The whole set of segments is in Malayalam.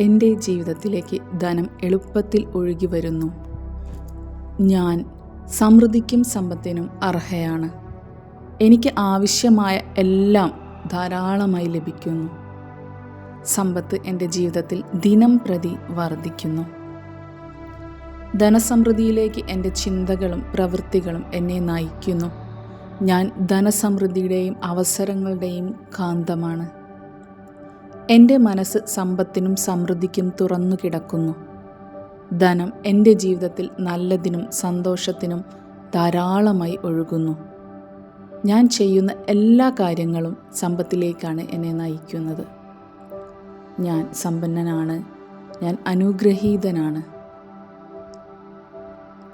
എന്റെ ജീവിതത്തിലേക്ക് ധനം എളുപ്പത്തിൽ ഒഴുകി വരുന്നു. ഞാൻ സമൃദ്ധിക്കും സമ്പത്തിനും അർഹയാണ്. എനിക്ക് ആവശ്യമായ എല്ലാം ധാരാളമായി ലഭിക്കുന്നു. സമ്പത്ത് എന്റെ ജീവിതത്തിൽ ദിനം പ്രതി വർദ്ധിക്കുന്നു. ധനസമൃദ്ധിയിലേക്ക് എന്റെ ചിന്തകളും പ്രവൃത്തികളും എന്നെ നയിക്കുന്നു. ഞാൻ ധനസമൃദ്ധിയുടെയും അവസരങ്ങളുടെയും കാന്തമാണ്. എന്റെ മനസ്സ് സമ്പത്തിനും സമൃദ്ധിക്കും തുറന്നു കിടക്കുന്നു. ധനം എന്റെ ജീവിതത്തിൽ നല്ലതിനും സന്തോഷത്തിനും ധാരാളമായി ഒഴുകുന്നു. ഞാൻ ചെയ്യുന്ന എല്ലാ കാര്യങ്ങളും സമ്പത്തിലേക്കാണ് എന്നെ നയിക്കുന്നത്. ഞാൻ സമ്പന്നനാണ്. ഞാൻ അനുഗ്രഹീതനാണ്.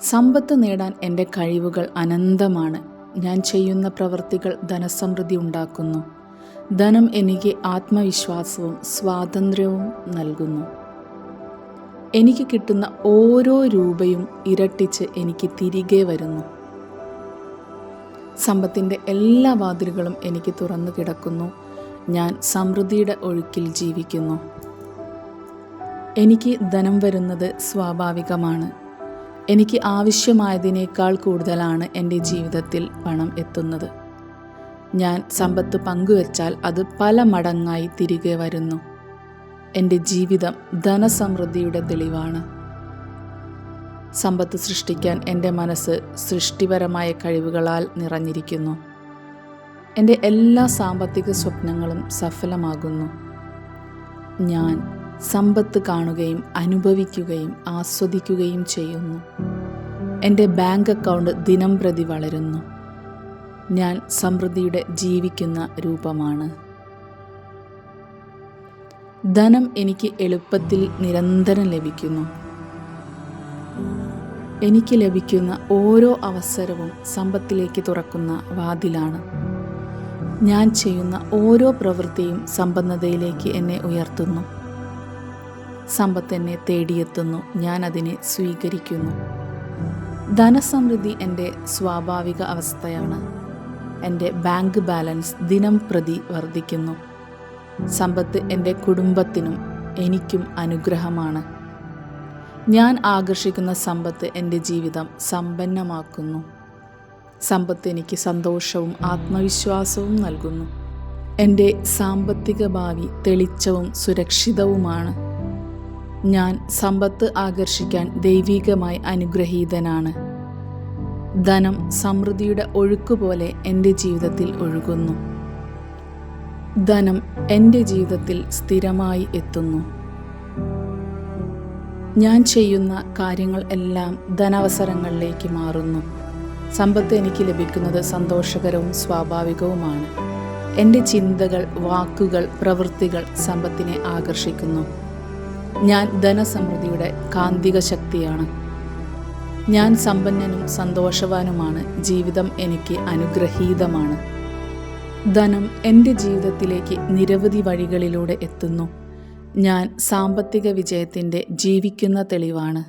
സമ്പത്ത് നേടാൻ എന്റെ കഴിവുകൾ അനന്തമാണ്. ഞാൻ ചെയ്യുന്ന പ്രവൃത്തികൾ ധനസമൃദ്ധി ഉണ്ടാക്കുന്നു. ധനം എനിക്ക് ആത്മവിശ്വാസവും സ്വാതന്ത്ര്യവും നൽകുന്നു. എനിക്ക് കിട്ടുന്ന ഓരോ രൂപയും ഇരട്ടിച്ച് എനിക്ക് തിരികെ വരുന്നു. സമ്പത്തിന്റെ എല്ലാ വാതിലുകളും എനിക്ക് തുറന്നു കിടക്കുന്നു. ഞാൻ സമൃദ്ധിയുടെ ഒഴുക്കിൽ ജീവിക്കുന്നു. എനിക്ക് ധനം വരുന്നത് സ്വാഭാവികമാണ്. എനിക്ക് ആവശ്യമായതിനേക്കാൾ കൂടുതലാണ് എന്റെ ജീവിതത്തിൽ പണം എത്തുന്നത്. ഞാൻ സമ്പത്ത് പങ്കുവച്ചാൽ അത് പല മടങ്ങായി തിരികെ വരുന്നു. എന്റെ ജീവിതം ധനസമൃദ്ധിയുടെ തെളിവാണ്. സമ്പത്ത് സൃഷ്ടിക്കാൻ എന്റെ മനസ്സ് സൃഷ്ടിപരമായ കഴിവുകളാൽ നിറഞ്ഞിരിക്കുന്നു. എന്റെ എല്ലാ സാമ്പത്തിക സ്വപ്നങ്ങളും സഫലമാകുന്നു. ഞാൻ സമ്പത്ത് കാണുകയും അനുഭവിക്കുകയും ആസ്വദിക്കുകയും ചെയ്യുന്നു. എന്റെ ബാങ്ക് അക്കൗണ്ട് ദിനം പ്രതി വളരുന്നു. ഞാൻ സമൃദ്ധിയുടെ ജീവിക്കുന്ന രൂപമാണ്. ധനം എനിക്ക് എളുപ്പത്തിൽ നിരന്തരം ലഭിക്കുന്നു. എനിക്ക് ലഭിക്കുന്ന ഓരോ അവസരവും സമ്പത്തിലേക്ക് തുറക്കുന്ന വാതിലാണ്. ഞാൻ ചെയ്യുന്ന ഓരോ പ്രവൃത്തിയും സമ്പന്നതയിലേക്ക് എന്നെ ഉയർത്തുന്നു. സമ്പത്ത് എന്നെ തേടിയെത്തുന്നു. ഞാൻ അതിനെ സ്വീകരിക്കുന്നു. ധനസമൃദ്ധി എന്റെ സ്വാഭാവിക അവസ്ഥയാണ്. എന്റെ ബാങ്ക് ബാലൻസ് ദിനം പ്രതി വർദ്ധിക്കുന്നു. സമ്പത്ത് എന്റെ കുടുംബത്തിനും എനിക്കും അനുഗ്രഹമാണ്. ഞാൻ ആകർഷിക്കുന്ന സമ്പത്ത് എന്റെ ജീവിതം സമ്പന്നമാക്കുന്നു. സമ്പത്ത് എനിക്ക് സന്തോഷവും ആത്മവിശ്വാസവും നൽകുന്നു. എന്റെ സാമ്പത്തിക ഭാവി തെളിച്ചവും സുരക്ഷിതവുമാണ്. ഞാൻ സമ്പത്ത് ആകർഷിക്കാൻ ദൈവികമായി അനുഗ്രഹീതനാണ്. ധനം സമൃദ്ധിയുടെ ഒഴുക്കുപോലെ എന്റെ ജീവിതത്തിൽ ഒഴുകുന്നു. ധനം എന്റെ ജീവിതത്തിൽ സ്ഥിരമായി എത്തുന്നു. ഞാൻ ചെയ്യുന്ന കാര്യങ്ങൾ എല്ലാം ധനാവസരങ്ങളിലേക്ക് മാറുന്നു. സമ്പത്ത് എനിക്ക് ലഭിക്കുന്നത് സന്തോഷകരവും സ്വാഭാവികവുമാണ്. എന്റെ ചിന്തകൾ വാക്കുകൾ പ്രവൃത്തികൾ സമ്പത്തിനെ ആകർഷിക്കുന്നു. ഞാൻ ധനസമൃദ്ധിയുടെ കാന്തിക ശക്തിയാണ് ഞാൻ സമ്പന്നനും സന്തോഷവാനുമാണ്. ജീവിതം എനിക്ക് അനുഗ്രഹീതമാണ്. ധനം എന്റെ ജീവിതത്തിലേക്ക് നിരവധി വഴികളിലൂടെ എത്തുന്നു. ഞാൻ സാമ്പത്തിക വിജയത്തിന്റെ ജീവിക്കുന്ന തെളിവാണ്.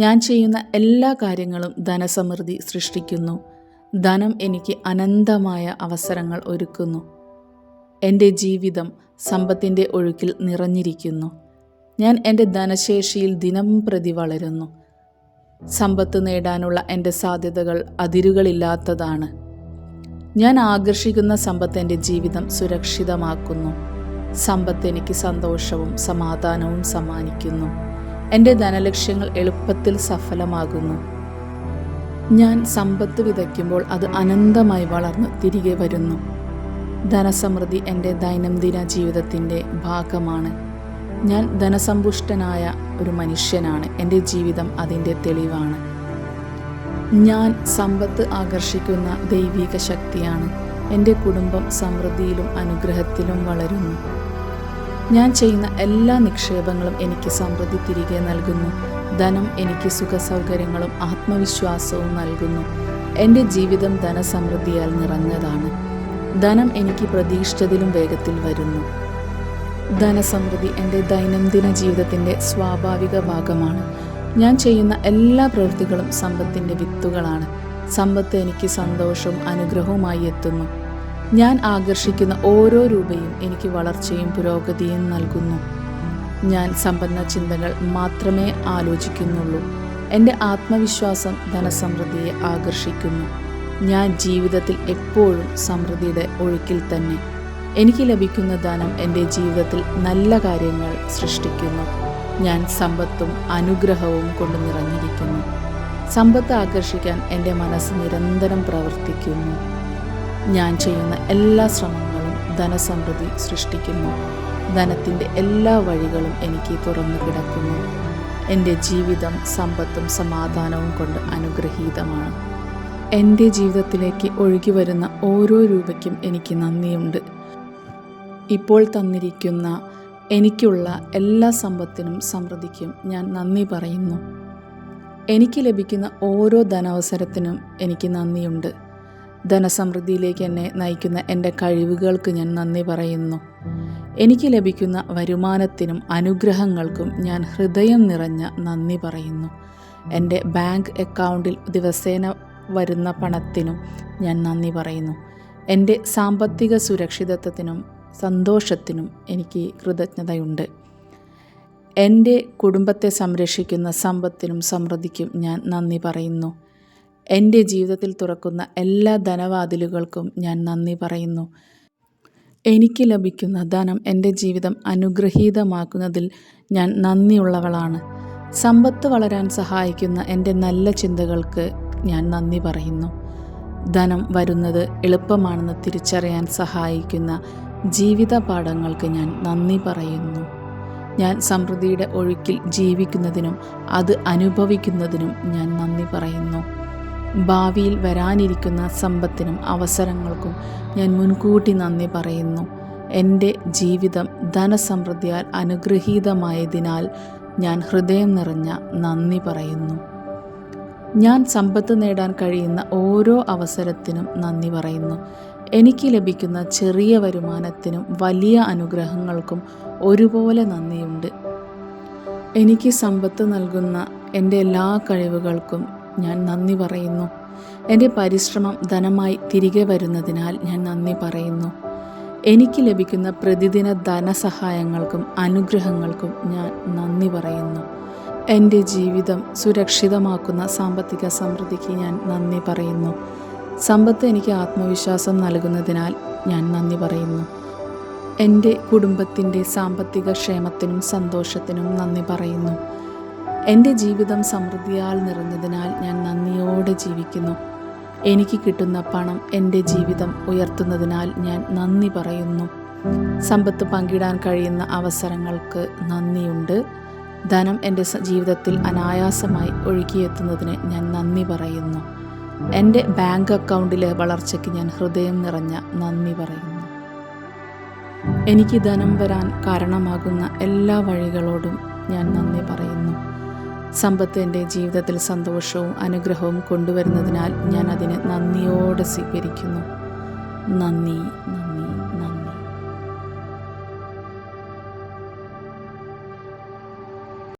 ഞാൻ ചെയ്യുന്ന എല്ലാ കാര്യങ്ങളും ധനസമൃദ്ധി സൃഷ്ടിക്കുന്നു. ധനം എനിക്ക് അനന്തമായ അവസരങ്ങൾ ഒരുക്കുന്നു. എന്റെ ജീവിതം സമ്പത്തിന്റെ ഒഴുക്കിൽ നിറഞ്ഞിരിക്കുന്നു. ഞാൻ എന്റെ ധനശേഷിയിൽ ദിനം പ്രതി വളരുന്നു. സമ്പത്ത് നേടാനുള്ള എന്റെ സാധ്യതകൾ അതിരുകളില്ലാത്തതാണ്. ഞാൻ ആകർഷിക്കുന്ന സമ്പത്ത് എന്റെ ജീവിതം സുരക്ഷിതമാക്കുന്നു. സമ്പത്ത് എനിക്ക് സന്തോഷവും സമാധാനവും സമ്മാനിക്കുന്നു. എന്റെ ധനലക്ഷ്യങ്ങൾ എളുപ്പത്തിൽ സഫലമാകുന്നു. ഞാൻ സമ്പത്ത് വിതയ്ക്കുമ്പോൾ അത് അനന്തമായി വളർന്ന് തിരികെ വരുന്നു. ധനസമൃദ്ധി എന്റെ ദൈനംദിന ജീവിതത്തിന്റെ ഭാഗമാണ്. ഞാൻ ധനസമ്പുഷ്ടനായ ഒരു മനുഷ്യനാണ്. എന്റെ ജീവിതം അതിന്റെ തെളിവാണ്. ഞാൻ സമ്പത്ത് ആകർഷിക്കുന്ന ദൈവിക ശക്തിയാണ്. എന്റെ കുടുംബം സമൃദ്ധിയിലും അനുഗ്രഹത്തിലും വളരുന്നു. ഞാൻ ചെയ്യുന്ന എല്ലാ നിക്ഷേപങ്ങളും എനിക്ക് സമൃദ്ധി തിരികെ നൽകുന്നു. ധനം എനിക്ക് സുഖസൗകര്യങ്ങളും ആത്മവിശ്വാസവും നൽകുന്നു. എന്റെ ജീവിതം ധനസമൃദ്ധിയാൽ നിറഞ്ഞതാണ്. ധനം എനിക്ക് പ്രതീക്ഷിച്ചതിലും വേഗത്തിൽ വരുന്നു. ധനസമൃദ്ധി എന്റെ ദൈനംദിന ജീവിതത്തിന്റെ സ്വാഭാവിക ഭാഗമാണ്. ഞാൻ ചെയ്യുന്ന എല്ലാ പ്രവൃത്തികളും സമ്പത്തിന്റെ വിത്തുകളാണ്. സമ്പത്ത് എനിക്ക് സന്തോഷവും അനുഗ്രഹവുമായി എത്തുന്നു. ഞാൻ ആകർഷിക്കുന്ന ഓരോ രൂപയും എനിക്ക് വളർച്ചയും പുരോഗതിയും നൽകുന്നു. ഞാൻ സമ്പന്ന ചിന്തകൾ മാത്രമേ ആലോചിക്കുന്നുള്ളൂ. എന്റെ ആത്മവിശ്വാസം ധനസമൃദ്ധിയെ ആകർഷിക്കുന്നു. ഞാൻ ജീവിതത്തിൽ എപ്പോഴും സമൃദ്ധിയുടെ ഒഴുക്കിൽ തന്നെ. എനിക്ക് ലഭിക്കുന്ന ദാനം എന്റെ ജീവിതത്തിൽ നല്ല കാര്യങ്ങൾ സൃഷ്ടിക്കുന്നു. ഞാൻ സമ്പത്തും അനുഗ്രഹവും കൊണ്ട് നിറഞ്ഞിരിക്കുന്നു. സമ്പത്ത് ആകർഷിക്കാൻ എന്റെ മനസ്സ് നിരന്തരം പ്രവർത്തിക്കുന്നു. ഞാൻ ചെയ്യുന്ന എല്ലാ ശ്രമങ്ങളും ധനസമൃദ്ധി സൃഷ്ടിക്കുന്നു. ധനത്തിന്റെ എല്ലാ വഴികളും എനിക്ക് തുറന്നു കിടക്കുന്നു. എന്റെ ജീവിതം സമ്പത്തും സമാധാനവും കൊണ്ട് അനുഗ്രഹീതമാണ്. എന്റെ ജീവിതത്തിലേക്ക് ഒഴുകി വരുന്ന ഓരോ രൂപയ്ക്കും എനിക്ക് നന്ദിയുണ്ട്. ഇപ്പോൾ തന്നിരിക്കുന്ന എനിക്കുള്ള എല്ലാ സമ്പത്തിനും സമൃദ്ധിക്കും ഞാൻ നന്ദി പറയുന്നു. എനിക്ക് ലഭിക്കുന്ന ഓരോ ധനവസരത്തിനും എനിക്ക് നന്ദിയുണ്ട്. ധനസമൃദ്ധിയിലേക്ക് എന്നെ നയിക്കുന്ന എന്റെ കഴിവുകൾക്ക് ഞാൻ നന്ദി പറയുന്നു. എനിക്ക് ലഭിക്കുന്ന വരുമാനത്തിനും അനുഗ്രഹങ്ങൾക്കും ഞാൻ ഹൃദയം നിറഞ്ഞ നന്ദി പറയുന്നു. എന്റെ ബാങ്ക് അക്കൗണ്ടിൽ ദിവസേന വരുന്ന പണത്തിനും ഞാൻ നന്ദി പറയുന്നു. എന്റെ സാമ്പത്തിക സുരക്ഷിതത്വത്തിനും സന്തോഷത്തിനും എനിക്ക് കൃതജ്ഞതയുണ്ട്. എന്റെ കുടുംബത്തെ സംരക്ഷിക്കുന്ന സമ്പത്തിനും സമൃദ്ധിക്കും ഞാൻ നന്ദി പറയുന്നു. എന്റെ ജീവിതത്തിൽ തുറക്കുന്ന എല്ലാ ധനവാതിലുകൾക്കും ഞാൻ നന്ദി പറയുന്നു. എനിക്ക് ലഭിക്കുന്ന ധനം എന്റെ ജീവിതം അനുഗ്രഹീതമാക്കുന്നതിൽ ഞാൻ നന്ദിയുള്ളവളാണ്. സമ്പത്ത് വളരാൻ സഹായിക്കുന്ന എന്റെ നല്ല ചിന്തകൾക്ക് ഞാൻ നന്ദി പറയുന്നു. ധനം വരുന്നത് എളുപ്പമാണെന്ന് തിരിച്ചറിയാൻ സഹായിക്കുന്ന ജീവിത പാഠങ്ങൾക്ക് ഞാൻ നന്ദി പറയുന്നു. ഞാൻ സമൃദ്ധിയുടെ ഒഴുക്കിൽ ജീവിക്കുന്നതിനും അത് അനുഭവിക്കുന്നതിനും ഞാൻ നന്ദി പറയുന്നു. ഭാവിയിൽ വരാനിരിക്കുന്ന സമ്പത്തിനും അവസരങ്ങൾക്കും ഞാൻ മുൻകൂട്ടി നന്ദി പറയുന്നു. എന്റെ ജീവിതം ധനസമൃദ്ധിയാൽ അനുഗ്രഹീതമായതിനാൽ ഞാൻ ഹൃദയം നിറഞ്ഞ നന്ദി പറയുന്നു. ഞാൻ സമ്പത്ത് നേടാൻ കഴിയുന്ന ഓരോ അവസരത്തിനും നന്ദി പറയുന്നു. എനിക്ക് ലഭിക്കുന്ന ചെറിയ വരുമാനത്തിനും വലിയ അനുഗ്രഹങ്ങൾക്കും ഒരുപോലെ നന്ദിയുണ്ട്. എനിക്ക് സമ്പത്ത് നൽകുന്ന എന്റെ എല്ലാ കഴിവുകൾക്കും ഞാൻ നന്ദി പറയുന്നു. എന്റെ പരിശ്രമം ധനമായി തിരികെ വരുന്നതിനാൽ ഞാൻ നന്ദി പറയുന്നു. എനിക്ക് ലഭിക്കുന്ന പ്രതിദിന ധനസഹായങ്ങൾക്കും അനുഗ്രഹങ്ങൾക്കും ഞാൻ നന്ദി പറയുന്നു. എന്റെ ജീവിതം സുരക്ഷിതമാക്കുന്ന സാമ്പത്തിക സമൃദ്ധിക്ക് ഞാൻ നന്ദി പറയുന്നു. സമ്പത്ത് എനിക്ക് ആത്മവിശ്വാസം നൽകുന്നതിനാൽ ഞാൻ നന്ദി പറയുന്നു. എന്റെ കുടുംബത്തിന്റെ സാമ്പത്തിക ക്ഷേമത്തിനും സന്തോഷത്തിനും നന്ദി പറയുന്നു. എന്റെ ജീവിതം സമൃദ്ധിയാൽ നിറഞ്ഞതിനാൽ ഞാൻ നന്ദിയോടെ ജീവിക്കുന്നു. എനിക്ക് കിട്ടുന്ന പണം എന്റെ ജീവിതം ഉയർത്തുന്നതിനാൽ ഞാൻ നന്ദി പറയുന്നു. സമ്പത്ത് പങ്കിടാൻ കഴിയുന്ന അവസരങ്ങൾക്ക് നന്ദിയുണ്ട്. ധനം എന്റെ ജീവിതത്തിൽ അനായാസമായി ഒഴുകിയെത്തുന്നതിന് ഞാൻ നന്ദി പറയുന്നു. എന്റെ ബാങ്ക് അക്കൗണ്ടിലെ വളർച്ചയ്ക്ക് ഞാൻ ഹൃദയം നിറഞ്ഞ നന്ദി പറയുന്നു. എനിക്ക് ധനം വരാൻ കാരണമാകുന്ന എല്ലാ വഴികളോടും ഞാൻ നന്ദി പറയുന്നു. സമ്പത്ത് എന്റെ ജീവിതത്തിൽ സന്തോഷവും അനുഗ്രഹവും കൊണ്ടുവരുന്നതിനാൽ ഞാൻ അതിനെ നന്ദിയോടെ സ്വീകരിക്കുന്നു. നന്ദി.